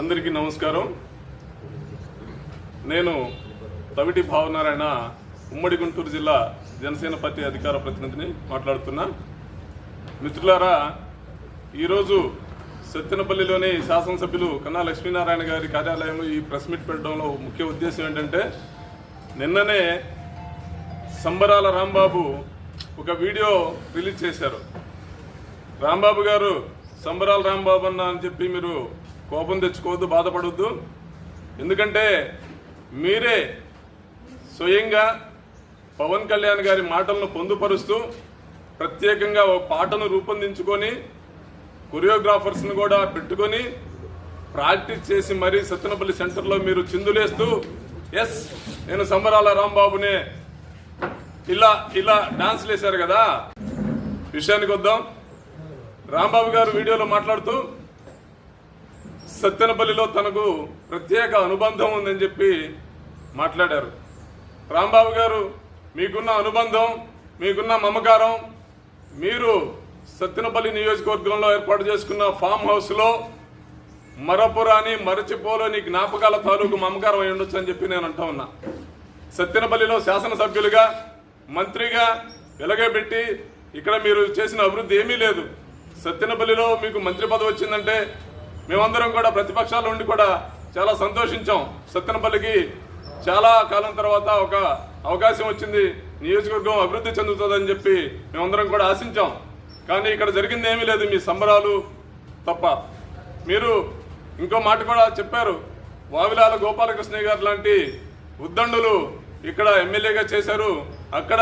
అందరికీ నమస్కారం. నేను తవిటి భావనారాయణ ఉమ్మడి గుంటూరు జిల్లా జనసేన పార్టీ అధికార ప్రతినిధిని మాట్లాడుతున్నా. మిత్రులారా ఈరోజు సత్తెనపల్లిలోని శాసనసభ్యులు కన్నా లక్ష్మీనారాయణ గారి కార్యాలయంలో ఈ ప్రెస్ మీట్ పెట్టడంలో ముఖ్య ఉద్దేశం ఏంటంటే నిన్ననే సంబరాల రాంబాబు ఒక వీడియో రిలీజ్ చేశారు. రాంబాబు గారు సంబరాల రాంబాబు అన్న అని చెప్పి మీరు కోపం తెచ్చుకోవద్దు బాధపడవద్దు ఎందుకంటే మీరే స్వయంగా పవన్ కళ్యాణ్ గారి మాటలను పొందుపరుస్తూ ప్రత్యేకంగా ఒక పాటను రూపొందించుకొని కొరియోగ్రాఫర్స్ని కూడా పెట్టుకొని ప్రాక్టీస్ చేసి మరీ సత్యనపల్లి సెంటర్లో మీరు చిందులేస్తూ ఎస్ నేను సంబరాల రాంబాబునే ఇలా ఇలా డాన్స్లు వేశారు కదా. విషయానికి వద్దాం. రాంబాబు గారు వీడియోలో మాట్లాడుతూ సత్తెనపల్లిలో తనకు ప్రత్యేక అనుబంధం ఉందని చెప్పి మాట్లాడారు. రాంబాబు గారు మీకున్న అనుబంధం మీకున్న మమకారం మీరు సత్తెనపల్లి నియోజకవర్గంలో ఏర్పాటు చేసుకున్న ఫామ్ హౌస్లో మరపురాని మరచిపోలేని జ్ఞాపకాల తాలూకు మమకారం అయి ఉండొచ్చు అని చెప్పి నేను అంటా ఉన్నా. సత్తెనపల్లిలో శాసనసభ్యులుగా మంత్రిగా వెలగబెట్టి ఇక్కడ మీరు చేసిన అభివృద్ధి ఏమీ లేదు. సత్తెనపల్లిలో మీకు మంత్రి పదవి వచ్చిందంటే మేమందరం కూడా ప్రతిపక్షాలు ఉండి కూడా చాలా సంతోషించాం. సత్తెనపల్లికి చాలా కాలం తర్వాత ఒక అవకాశం వచ్చింది. నియోజకవర్గం అభివృద్ధి చెందుతుందని చెప్పి మేమందరం కూడా ఆశించాం. కానీ ఇక్కడ జరిగింది ఏమీ లేదు. మీ సంబరాలు తప్ప. మీరు ఇంకో మాట కూడా చెప్పారు. వావిలాల గోపాలకృష్ణ గారు లాంటి ఉద్దండులు ఇక్కడ ఎమ్మెల్యేగా చేశారు. అక్కడ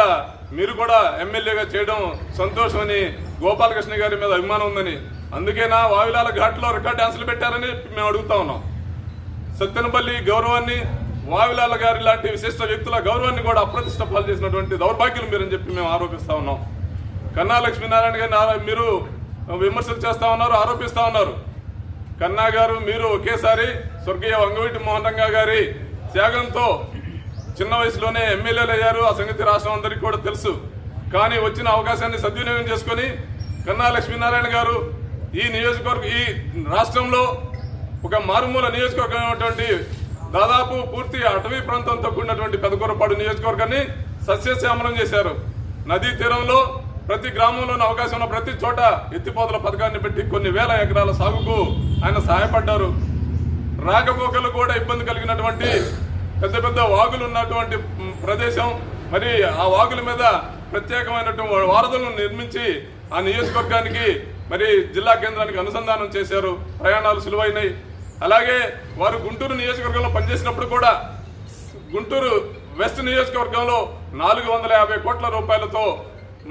మీరు కూడా ఎమ్మెల్యేగా చేయడం సంతోషమని గోపాలకృష్ణ గారి మీద అభిమానం ఉందని అందుకేనా వావిలాల ఘాట్లో రికార్డ్ డాన్సులు పెట్టారని మేము అడుగుతా ఉన్నాం. సత్తెనపల్లి గౌరవాన్ని వావిలాల గారి లాంటి విశిష్ట వ్యక్తుల గౌరవాన్ని కూడా అప్రతిష్ట పాలు చేసినటువంటి దౌర్భాగ్యులు మీరని చెప్పి మేము ఆరోపిస్తా ఉన్నాం. కన్నా లక్ష్మీనారాయణ గారిని మీరు విమర్శలు చేస్తా ఉన్నారు ఆరోపిస్తా ఉన్నారు. కన్నా గారు మీరు ఒకేసారి స్వర్గీయ వంగవీటి మోహన్ గారి త్యాగంతో చిన్న వయసులోనే ఎమ్మెల్యేలు అయ్యారు. ఆ సంగతి రాష్ట్రం అందరికీ కూడా తెలుసు. కానీ వచ్చిన అవకాశాన్ని సద్వినియోగం చేసుకొని కన్నా లక్ష్మీనారాయణ గారు ఈ నియోజకవర్గ ఈ రాష్ట్రంలో ఒక మారుమూల నియోజకవర్గం అయినటువంటి దాదాపు పూర్తి అటవీ ప్రాంతంతో కూడినటువంటి పెదకూరపాడు నియోజకవర్గాన్ని సస్యశ్యామలం చేశారు. నదీ తీరంలో ప్రతి గ్రామంలోని అవకాశం ఉన్న ప్రతి చోట ఎత్తిపోతల పథకాన్ని పెట్టి కొన్ని వేల ఎకరాల సాగుకు ఆయన సహాయపడ్డారు. రాకపోకలు కూడా ఇబ్బంది కలిగినటువంటి పెద్ద పెద్ద వాగులు ఉన్నటువంటి ప్రదేశం. మరి ఆ వాగుల మీద ప్రత్యేకమైనటువంటి వారధులను నిర్మించి ఆ నియోజకవర్గానికి మరి జిల్లా కేంద్రానికి అనుసంధానం చేశారు. ప్రయాణాలు సులువైనాయి. అలాగే వారు గుంటూరు నియోజకవర్గంలో పనిచేసినప్పుడు కూడా గుంటూరు వెస్ట్ నియోజకవర్గంలో నాలుగు వందల యాభై కోట్ల రూపాయలతో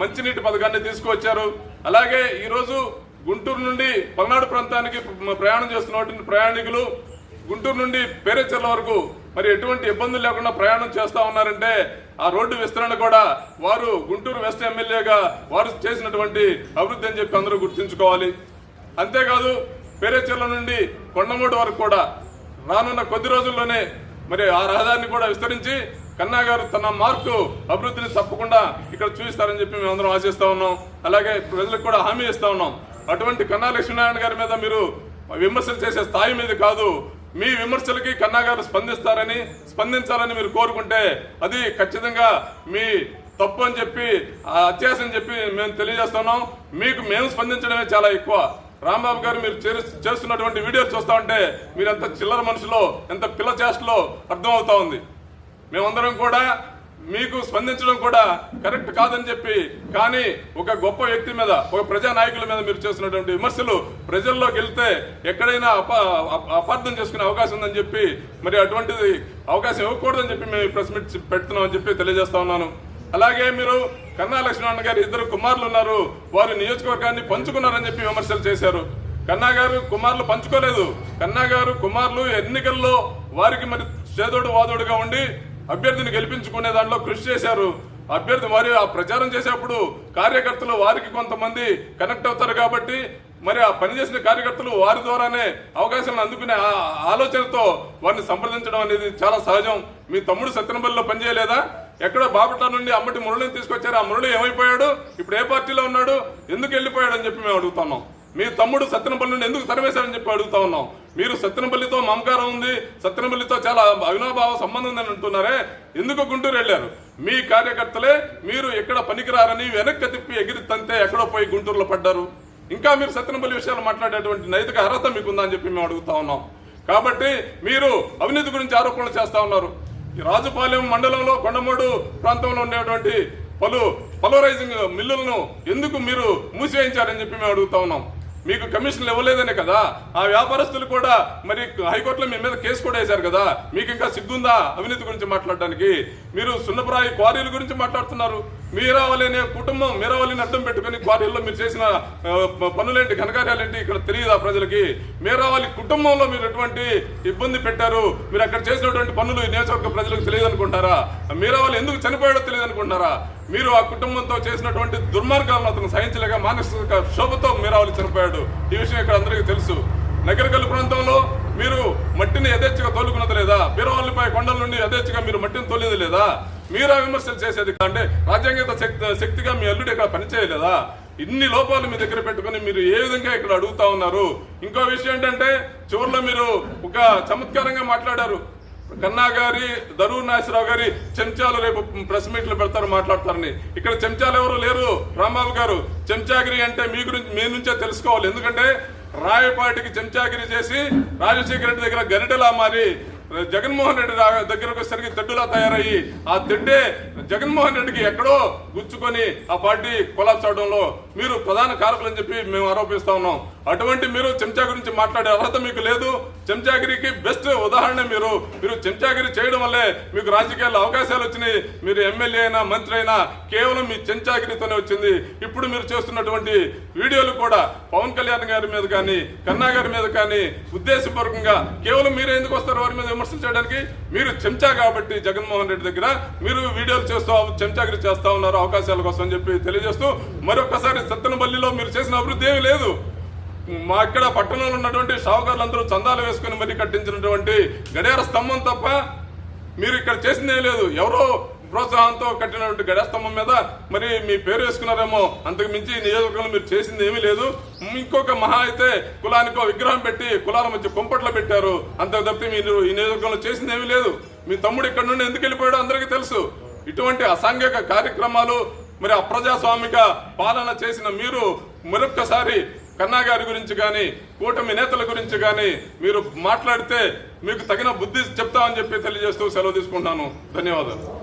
మంచినీటి పథకాన్ని తీసుకువచ్చారు. అలాగే ఈరోజు గుంటూరు నుండి పల్నాడు ప్రాంతానికి ప్రయాణం చేస్తున్నటువంటి ప్రయాణికులు గుంటూరు నుండి పేరేచర్ల వరకు మరి ఎటువంటి ఇబ్బందులు లేకుండా ప్రయాణం చేస్తా ఉన్నారంటే ఆ రోడ్డు విస్తరణ కూడా వారు గుంటూరు వెస్ట్ ఎమ్మెల్యేగా వారు చేసినటువంటి అభివృద్ధి అని చెప్పి అందరూ గుర్తుంచుకోవాలి. అంతేకాదు పేరేచర్ల నుండి కొండమూడు వరకు కూడా రానున్న కొద్ది రోజుల్లోనే మరి ఆ రహదారిని కూడా విస్తరించి కన్నా గారు తన మార్కు అభివృద్ధిని తప్పకుండా ఇక్కడ చూపిస్తారని చెప్పి మేము అందరం ఆశిస్తా ఉన్నాం. అలాగే ప్రజలకు కూడా హామీ ఇస్తా ఉన్నాం. అటువంటి కన్నా లక్ష్మీనారాయణ గారి మీద మీరు విమర్శలు చేసే స్థాయి మీద కాదు. మీ విమర్శలకి కన్నా గారు స్పందిస్తారని స్పందించాలని మీరు కోరుకుంటే అది ఖచ్చితంగా మీ తప్పు అని చెప్పి ఆ అత్యాశ అని చెప్పి మేము తెలియజేస్తున్నాం. మీకు మేము స్పందించడమే చాలా ఎక్కువ. రాంబాబు గారు మీరు చేస్తున్నటువంటి వీడియో చూస్తూ ఉంటే మీరు ఎంత చిల్లర మనుషులో ఎంత పిల్ల చేష్టలో అర్థం అవుతా ఉంది. మేమందరం కూడా మీకు స్పందించడం కూడా కరెక్ట్ కాదని చెప్పి కానీ ఒక గొప్ప వ్యక్తి మీద ఒక ప్రజా నాయకుల మీద మీరు చేస్తున్నటువంటి విమర్శలు ప్రజల్లోకి వెళ్తే ఎక్కడైనా అప అప- అపార్థం చేసుకునే అవకాశం ఉందని చెప్పి మరి అటువంటిది అవకాశం ఇవ్వకూడదని చెప్పి మేము ప్రెస్ మీట్ పెడుతున్నామని చెప్పి తెలియజేస్తా ఉన్నాను. అలాగే మీరు కన్నా లక్ష్మణ గారి ఇద్దరు కుమారులు ఉన్నారు వారు నియోజకవర్గాన్ని పంచుకున్నారని చెప్పి విమర్శలు చేశారు. కన్నా గారు కుమారులు పంచుకోలేదు. కన్నా గారు కుమారులు ఎన్నికల్లో వారికి మరి చేదోడు వాదోడుగా ఉండి అభ్యర్థిని గెలిపించుకునే దాంట్లో కృషి చేశారు. అభ్యర్థి మరి ఆ ప్రచారం చేసేప్పుడు కార్యకర్తలు వారికి కొంతమంది కనెక్ట్ అవుతారు కాబట్టి మరి ఆ పనిచేసిన కార్యకర్తలు వారి ద్వారానే అవకాశాలను అందుకునే ఆ- ఆలోచనతో వారిని సంప్రదించడం అనేది చాలా సహజం. మీ తమ్ముడు సత్యనబల్లిలో పనిచేయలేదా? ఎక్కడో బాపట్ల నుండి అమ్మటి మురళిని తీసుకొచ్చారు. ఆ మురళి ఏమైపోయాడు? ఇప్పుడు ఏ పార్టీలో ఉన్నాడు? ఎందుకు వెళ్ళిపోయాడు అని చెప్పి మేము అడుగుతున్నాం. మీ తమ్ముడు సత్యనపల్లి నుండి ఎందుకు తరివేశారని చెప్పి అడుగుతా ఉన్నాం. మీరు సత్యనపల్లితో మమకారం ఉంది సత్యనపల్లితో చాలా అవినాభావ సంబంధం ఉందని అంటున్నారే. ఎందుకు గుంటూరు వెళ్ళారు? మీ కార్యకర్తలే మీరు ఎక్కడ పనికిరారని వెనక్కి తిప్పి ఎగిరి తంతే ఎక్కడో పోయి గుంటూరులో పడ్డారు. ఇంకా మీరు సత్యనపల్లి విషయాలు మాట్లాడేటువంటి నైతిక అర్హత మీకు ఉందని చెప్పి మేము అడుగుతా ఉన్నాం. కాబట్టి మీరు అవినీతి గురించి ఆరోపణలు చేస్తా ఉన్నారు. రాజుపాలెం మండలంలో కొండమూడు ప్రాంతంలో ఉండేటువంటి పలు పలోరైజింగ్ మిల్లులను ఎందుకు మీరు మూసివేయించారని చెప్పి మేము అడుగుతా ఉన్నాం. మీకు కమిషన్లు ఇవ్వలేదనే కదా? ఆ వ్యాపారస్తులు కూడా మరి హైకోర్టులో మీ మీద కేసు కూడా వేశారు కదా? మీకు ఇంకా సిగ్గుందా అవినీతి గురించి మాట్లాడడానికి మీరు సున్నపురాయి క్వారీల గురించి మాట్లాడుతున్నారు. మీరావలేని కుటుంబం మీరావలిని అడ్డం పెట్టుకుని క్వారీల్లో మీరు చేసిన పనులేంటి ఘనకార్యాలేంటి ఇక్కడ తెలియదా ప్రజలకి? మీరావలి కుటుంబంలో మీరు ఎటువంటి ఇబ్బంది పెట్టారు? మీరు అక్కడ చేసినటువంటి పనులు ఈ నియోజకవర్గ ప్రజలకు తెలియదు అనుకుంటారా మీరావలి ఎందుకు చనిపోయాడో తెలియదు అనుకుంటారా మీరు ఆ కుటుంబంతో చేసినటువంటి దుర్మార్గాలను అతను సహించలేక మానసిక శోభతో మీరావళి చనిపోయాడు. ఈ విషయం ఇక్కడ అందరికీ తెలుసు. నగరకల్లు ప్రాంతంలో మీరు మట్టిని యథేచ్ఛగా తోలుకున్నది లేదా? బీరవల్లిపై కొండల నుండి యథేచ్ఛగా మీరు మట్టిని తోలేది లేదా? మీరా విమర్శలు చేసేది అంటే రాజ్యాంగత శక్తి శక్తిగా మీ అల్లుడు ఇక్కడ పనిచేయలేదా? ఇన్ని లోపాలు మీ దగ్గర పెట్టుకుని మీరు ఏ విధంగా ఇక్కడ అడుగుతా ఉన్నారు? ఇంకో విషయం ఏంటంటే చివరిలో మీరు ఒక చమత్కారంగా మాట్లాడారు. కన్నా గారి దరూర్ నాసిరావు గారి చెంచాలు రేపు ప్రెస్ మీట్లు పెడతారు మాట్లాడతారని. ఇక్కడ చెంచాలు ఎవరు లేరు? రాంబాబు గారు. చెంచాగిరి అంటే మీ గురించి మీ నుంచే తెలుసుకోవాలి. ఎందుకంటే రాయపాటికి చెంచాగిరి చేసి రాజశేఖర రెడ్డి దగ్గర గరిటెలా మారి జగన్మోహన్ రెడ్డి దగ్గరకు వచ్చేసరికి తెడ్డులా తయారయ్యి ఆ తెడ్డే జగన్మోహన్ రెడ్డికి ఎక్కడో గుచ్చుకొని ఆ పార్టీ కొలాప్స్ అవడంలో మీరు ప్రధాన కారకులని చెప్పి మేము ఆరోపిస్తా ఉన్నాం. అటువంటి మీరు చెంచా గురించి మాట్లాడే అర్హత మీకు లేదు. చెంచాగిరికి బెస్ట్ ఉదాహరణ మీరు. మీరు చెంచాగిరి చేయడం వల్లే మీకు రాజకీయాల్లో అవకాశాలు వచ్చినాయి. మీరు ఎమ్మెల్యే అయినా మంత్రి అయినా కేవలం మీ చెంచాగిరితోనే వచ్చింది. ఇప్పుడు మీరు చేస్తున్నటువంటి వీడియోలు కూడా పవన్ కళ్యాణ్ గారి మీద కానీ కన్నా గారి మీద కానీ ఉద్దేశపూర్వకంగా కేవలం మీరు ఎందుకు వస్తారు? వారి మీద విమర్శలు చేయడానికి మీరు చెంచా కాబట్టి జగన్మోహన్ రెడ్డి దగ్గర మీరు వీడియోలు చేస్తూ చెంచాగిరి చేస్తా ఉన్నారు అవకాశాల కోసం అని చెప్పి తెలియజేస్తూ మరొకసారి సత్తెనపల్లిలో మీరు చేసిన అభివృద్ధి ఏమీ లేదు. మా ఇక్కడ పట్టణంలో ఉన్నటువంటి షావుకారులందరూ చందాలు వేసుకుని మరీ కట్టించినటువంటి గడియార స్తంభం తప్ప మీరు ఇక్కడ చేసిందే లేదు. ఎవరో ప్రోత్సాహంతో కట్టినటువంటి గడస్తంభం మీద మరి మీ పేరు వేసుకున్నారేమో అంతకు మించి నియోజకవర్గంలో మీరు చేసింది ఏమీ లేదు. ఇంకొక మహా అయితే కులానికో విగ్రహం పెట్టి కులాల మధ్య కుంపట్లో పెట్టారు. అంతకు తప్పితే మీరు ఈ నియోజకవర్గంలో చేసింది ఏమీ లేదు. మీ తమ్ముడు ఇక్కడ నుండి ఎందుకు వెళ్ళిపోయాడో అందరికీ తెలుసు. ఇటువంటి అసాంఘిక కార్యక్రమాలు మరి అప్రజాస్వామిక పాలన చేసిన మీరు మరొక్కసారి కన్నా గారి గురించి కానీ కూటమి నేతల గురించి కానీ మీరు మాట్లాడితే మీకు తగిన బుద్ధి చెప్తామని చెప్పి తెలియజేస్తూ సెలవు తీసుకుంటున్నాను. ధన్యవాదాలు.